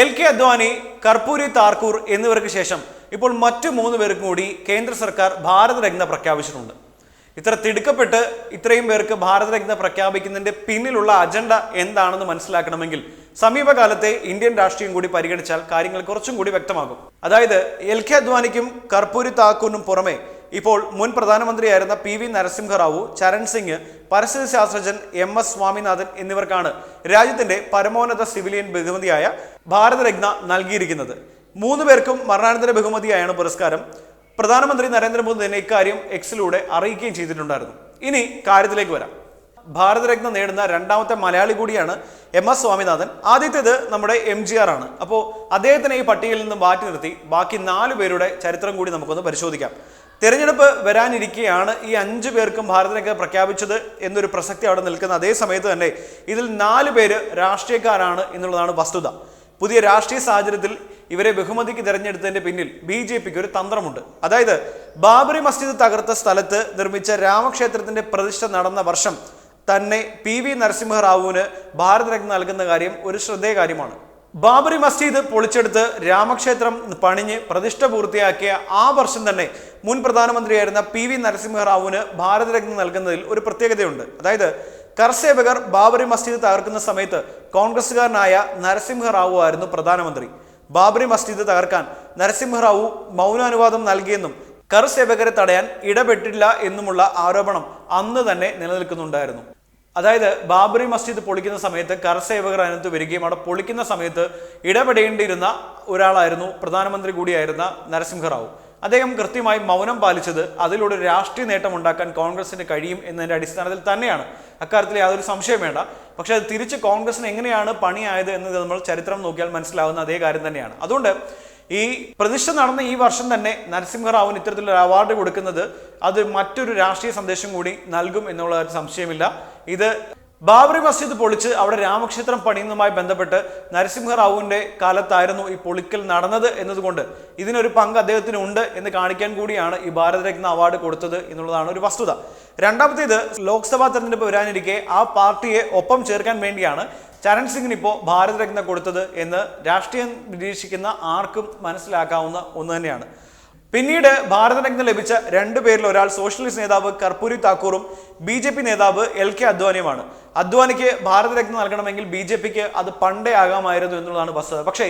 L K Advani Karpoori Thakur എന്നിവർക്ക് ശേഷം ഇപ്പോൾ മറ്റു മൂന്ന് പേർക്കും കൂടി കേന്ദ്ര സർക്കാർ ഭാരതരത്ന പ്രഖ്യാപിച്ചിട്ടുണ്ട്. ഇത്ര തിടുക്കപ്പെട്ട് ഇത്രയും പേർക്ക് ഭാരതരത്ന പ്രഖ്യാപിക്കുന്നതിന്റെ പിന്നിലുള്ള അജണ്ട എന്താണെന്ന് മനസ്സിലാക്കണമെങ്കിൽ സമീപകാലത്തെ ഇന്ത്യൻ രാഷ്ട്രീയം കൂടി പരിഗണിച്ചാൽ കാര്യങ്ങൾ കുറച്ചും കൂടി വ്യക്തമാകും. അതായത് എൽ കെ അദ്വാനിക്കും കർപ്പൂരി താക്കൂറിനും പുറമെ ഇപ്പോൾ മുൻ പ്രധാനമന്ത്രിയായിരുന്ന പി വി നരസിംഹറാവു ചരൺ സിംഗ് പരിസ്ഥിതി ശാസ്ത്രജ്ഞൻ എം എസ് സ്വാമിനാഥൻ എന്നിവർക്കാണ് രാജ്യത്തിന്റെ പരമോന്നത സിവിലിയൻ ബഹുമതിയായ ഭാരതരത്ന നൽകിയിരിക്കുന്നത്. മൂന്ന് പേർക്കും മരണാനന്തര ബഹുമതിയായാണ് പുരസ്കാരം. പ്രധാനമന്ത്രി നരേന്ദ്രമോദി തന്നെ ഇക്കാര്യം എക്സിലൂടെ അറിയിക്കുകയും ചെയ്തിട്ടുണ്ടായിരുന്നു. ഇനി കാര്യത്തിലേക്ക് വരാം. ഭാരതരത്ന നേടുന്ന രണ്ടാമത്തെ മലയാളി കൂടിയാണ് എം എസ് സ്വാമിനാഥൻ. ആദ്യത്തേത് നമ്മുടെ എം ജി ആർ ആണ്. അപ്പോൾ അദ്ദേഹത്തിനെ ഈ പട്ടികയിൽ നിന്ന് മാറ്റി നിർത്തി ബാക്കി നാല് പേരുടെ ചരിത്രം കൂടി നമുക്കൊന്ന് പരിശോധിക്കാം. തെരഞ്ഞെടുപ്പ് വരാനിരിക്കെയാണ് ഈ അഞ്ചു പേർക്കും ഭാരതരത്ന പ്രഖ്യാപിച്ചത് എന്നൊരു പ്രസക്തി അവിടെ നിൽക്കുന്ന അതേ സമയത്ത് തന്നെ ഇതിൽ നാല് പേര് രാഷ്ട്രീയക്കാരാണ് എന്നുള്ളതാണ് വസ്തുത. പുതിയ രാഷ്ട്രീയ സാഹചര്യത്തിൽ ഇവരെ ബഹുമതിക്ക് തിരഞ്ഞെടുത്തതിന്റെ പിന്നിൽ ബി ജെ പിക്ക് ഒരു തന്ത്രമുണ്ട്. അതായത് ബാബറി മസ്ജിദ് തകർത്ത സ്ഥലത്ത് നിർമ്മിച്ച രാമക്ഷേത്രത്തിന്റെ പ്രതിഷ്ഠ നടന്ന വർഷം തന്നെ പി വി നരസിംഹറാവുവിന് ഭാരതരത്ന നൽകുന്ന കാര്യം ഒരു ശ്രദ്ധേയ കാര്യമാണ്. ബാബറി മസ്ജിദ് പൊളിച്ചെടുത്ത് രാമക്ഷേത്രം പണിഞ്ഞ് പ്രതിഷ്ഠ പൂർത്തിയാക്കിയ ആ വർഷം തന്നെ മുൻ പ്രധാനമന്ത്രിയായിരുന്ന പി വി നരസിംഹറാവുവിന് ഭാരതരത്ന നൽകുന്നതിൽ ഒരു പ്രത്യേകതയുണ്ട്. അതായത് കർസേവകർ ബാബറി മസ്ജിദ് തകർക്കുന്ന സമയത്ത് കോൺഗ്രസ്സുകാരനായ നരസിംഹറാവു ആയിരുന്നു പ്രധാനമന്ത്രി. ബാബറി മസ്ജിദ് തകർക്കാൻ നരസിംഹറാവു മൗനാനുവാദം നൽകിയെന്നും കർസേവകരെ തടയാൻ ഇടപെട്ടില്ല എന്നുമുള്ള ആരോപണം അന്ന് തന്നെ നിലനിൽക്കുന്നുണ്ടായിരുന്നു. അതായത് ബാബറി മസ്ജിദ് പൊളിക്കുന്ന സമയത്ത് കരസേവകർ അതിനകത്ത് വരികയും അവിടെ പൊളിക്കുന്ന സമയത്ത് ഇടപെടേണ്ടിയിരുന്ന ഒരാളായിരുന്നു പ്രധാനമന്ത്രി കൂടിയായിരുന്ന നരസിംഹറാവു അദ്ദേഹം കൃത്യമായി മൗനം പാലിച്ചത് അതിലൂടെ രാഷ്ട്രീയ നേട്ടം ഉണ്ടാക്കാൻ കോൺഗ്രസിന് കഴിയും എന്നതിന്റെ അടിസ്ഥാനത്തിൽ തന്നെയാണ്. അക്കാര്യത്തിൽ യാതൊരു സംശയം വേണ്ട. പക്ഷേ അത് തിരിച്ച് കോൺഗ്രസിന് എങ്ങനെയാണ് പണിയായത് എന്നത് നമ്മൾ ചരിത്രം നോക്കിയാൽ മനസ്സിലാവുന്ന അതേ കാര്യം തന്നെയാണ്. അതുകൊണ്ട് ഈ പ്രതിഷ്ഠ നടന്ന ഈ വർഷം തന്നെ നരസിംഹറാവുന് ഇത്തരത്തിലൊരു അവാർഡ് കൊടുക്കുന്നത് അത് മറ്റൊരു രാഷ്ട്രീയ സന്ദേശം കൂടി നൽകും എന്നുള്ള സംശയമില്ല. ഇത് ബാബറി മസ്ജിദ് പൊളിച്ച് അവിടെ രാമക്ഷേത്രം പണിയുന്നതുമായി ബന്ധപ്പെട്ട് നരസിംഹറാവുവിന്റെ കാലത്തായിരുന്നു ഈ പൊളിക്കൽ നടന്നത് എന്നതുകൊണ്ട് ഇതിനൊരു പങ്ക് അദ്ദേഹത്തിന് ഉണ്ട് എന്ന് കാണിക്കാൻ കൂടിയാണ് ഈ ഭാരതരത്ന അവാർഡ് കൊടുത്തത് എന്നുള്ളതാണ് ഒരു വസ്തുത. രണ്ടാമത്തേത് ലോക്സഭാ തെരഞ്ഞെടുപ്പ് വരാനിരിക്കെ ആ പാർട്ടിയെ ഒപ്പം ചേർക്കാൻ വേണ്ടിയാണ് ചരൺ സിംഗിന് ഇപ്പോൾ ഭാരതരത്ന കൊടുത്തത് എന്ന് രാഷ്ട്രീയം നിരീക്ഷിക്കുന്ന ആർക്കും മനസ്സിലാക്കാവുന്ന ഒന്ന് തന്നെയാണ്. പിന്നീട് ഭാരതരത്ന ലഭിച്ച രണ്ടു പേരിൽ ഒരാൾ സോഷ്യലിസ്റ്റ് നേതാവ് കർപ്പൂരി താക്കൂറും ബി ജെ പി നേതാവ് എൽ കെ അദ്വാനിയുമാണ്. അദ്വാനിക്ക് ഭാരതരത്ന നൽകണമെങ്കിൽ ബി ജെ പിക്ക് അത് പണ്ടേ ആകാമായിരുന്നു എന്നുള്ളതാണ് വസ്തുത. പക്ഷേ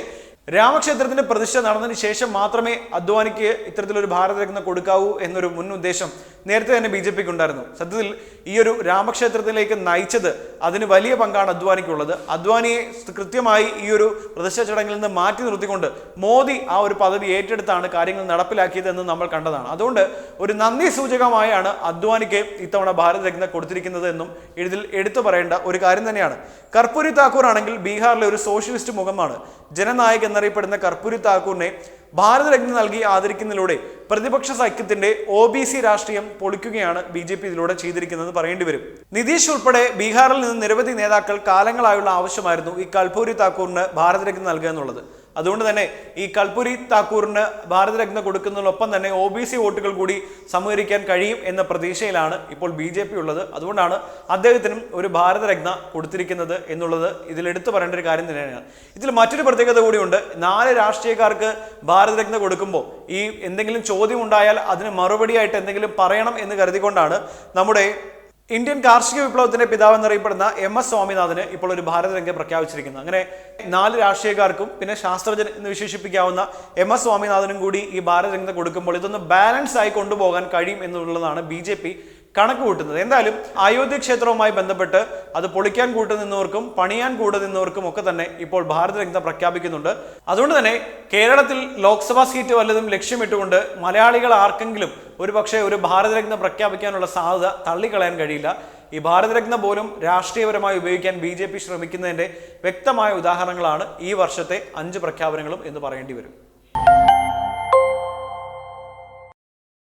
രാമക്ഷേത്രത്തിന്റെ പ്രതിഷ്ഠ നടന്നതിന് ശേഷം മാത്രമേ അദ്വാനിക്ക് ഇത്തരത്തിലൊരു ഭാരതരത്ന കൊടുക്കാവൂ എന്നൊരു മുൻ ഉദ്ദേശം നേരത്തെ തന്നെ ബി ജെ പിക്ക് ഉണ്ടായിരുന്നു. സത്യത്തിൽ ഈ ഒരു രാമക്ഷേത്രത്തിലേക്ക് നയിച്ചത് അതിന് വലിയ പങ്കാണ് അദ്വാനിക്കുള്ളത് അദ്വാനിയെ കൃത്യമായി ഈ ഒരു പ്രതിഷ്ഠ ചടങ്ങിൽ നിന്ന് മാറ്റി നിർത്തിക്കൊണ്ട് മോദി ആ ഒരു പദവി ഏറ്റെടുത്താണ് കാര്യങ്ങൾ നടപ്പിലാക്കിയത് എന്ന് നമ്മൾ കണ്ടതാണ്. അതുകൊണ്ട് ഒരു നന്ദി സൂചകമായാണ് അദ്വാനിക്ക് ഇത്തവണ ഭാരതരത്ന കൊടുത്തിരിക്കുന്നത് എന്നും ഇതിൽ എടുത്തു പറയേണ്ട ഒരു കാര്യം തന്നെയാണ്. കർപ്പൂരി താക്കൂർ ആണെങ്കിൽ ബീഹാറിലെ ഒരു സോഷ്യലിസ്റ്റ് മുഖമാണ്. ജനനായക് എന്നറിയപ്പെടുന്ന കർപ്പൂരി താക്കൂറിനെ ഭാരതരത്ന നൽകി ആദരിക്കുന്നതിലൂടെ പ്രതിപക്ഷ സഖ്യത്തിന്റെ ഒ ബി സി രാഷ്ട്രീയം പൊളിക്കുകയാണ് ബി ജെ പി ഇതിലൂടെ ചെയ്തിരിക്കുന്നത് പറയേണ്ടി വരും. നിതീഷ് ഉൾപ്പെടെ ബീഹാറിൽ നിന്ന് നിരവധി നേതാക്കൾ കാലങ്ങളായുള്ള ആവശ്യമായിരുന്നു ഈ കൽപൂരി താക്കൂറിന് ഭാരതരത്ന നൽകുക എന്നുള്ളത്. അതുകൊണ്ട് തന്നെ ഈ കൽപുരി താക്കൂറിന് ഭാരതരത്ന കൊടുക്കുന്നതിനൊപ്പം തന്നെ ഒ ബി സി വോട്ടുകൾ കൂടി സമീകരിക്കാൻ കഴിയും എന്ന പ്രതീക്ഷയിലാണ് ഇപ്പോൾ ബി ജെ പി ഉള്ളത്. അതുകൊണ്ടാണ് അദ്ദേഹത്തിനും ഒരു ഭാരതരത്ന കൊടുത്തിരിക്കുന്നത് എന്നുള്ളത് ഇതിൽ എടുത്തു പറയേണ്ട ഒരു കാര്യം തന്നെയാണ്. ഇതിൽ മറ്റൊരു പ്രത്യേകത കൂടിയുണ്ട്. നാല് രാഷ്ട്രീയക്കാർക്ക് ഭാരതരത്ന കൊടുക്കുമ്പോൾ ഈ എന്തെങ്കിലും ചോദ്യം ഉണ്ടായാൽ അതിന് മറുപടിയായിട്ട് എന്തെങ്കിലും പറയണം എന്ന് കരുതിക്കൊണ്ടാണ് നമ്മുടെ ഇന്ത്യൻ കാർഷിക വിപ്ലവത്തിന്റെ പിതാവ് എന്നറിയപ്പെടുന്ന എം എസ് സ്വാമിനാഥന് ഇപ്പോൾ ഒരു ഭാരതരംഗം പ്രഖ്യാപിച്ചിരിക്കുന്നു. അങ്ങനെ നാല് രാഷ്ട്രീയക്കാർക്കും പിന്നെ ശാസ്ത്രജ്ഞൻ എന്ന് വിശേഷിപ്പിക്കാവുന്ന എം എസ് സ്വാമിനാഥനും കൂടി ഈ ഭാരതരംഗം കൊടുക്കുമ്പോൾ ഇതൊന്ന് ബാലൻസ് ആയി കൊണ്ടുപോകാൻ കഴിയും എന്നുള്ളതാണ് ബി ജെ പി കണക്ക് കൂട്ടുന്നത് എന്തായാലും അയോധ്യ ക്ഷേത്രവുമായി ബന്ധപ്പെട്ട് അത് പൊളിക്കാൻ കൂട്ടു നിന്നവർക്കും പണിയാൻ കൂടെ നിന്നവർക്കും ഒക്കെ തന്നെ ഇപ്പോൾ ഭാരതരത്ന പ്രഖ്യാപിക്കുന്നുണ്ട്. അതുകൊണ്ട് തന്നെ കേരളത്തിൽ ലോക്സഭാ സീറ്റ് വല്ലതും ലക്ഷ്യമിട്ടുകൊണ്ട് മലയാളികൾ ആർക്കെങ്കിലും ഒരു പക്ഷേ ഒരു ഭാരതരത്ന പ്രഖ്യാപിക്കാനുള്ള സാധ്യത തള്ളിക്കളയാൻ കഴിയില്ല. ഈ ഭാരതരത്ന പോലും രാഷ്ട്രീയപരമായി ഉപയോഗിക്കാൻ ബി ജെ പി ശ്രമിക്കുന്നതിന്റെ വ്യക്തമായ ഉദാഹരണങ്ങളാണ് ഈ വർഷത്തെ അഞ്ച് പ്രഖ്യാപനങ്ങളും എന്ന് പറയേണ്ടി വരും.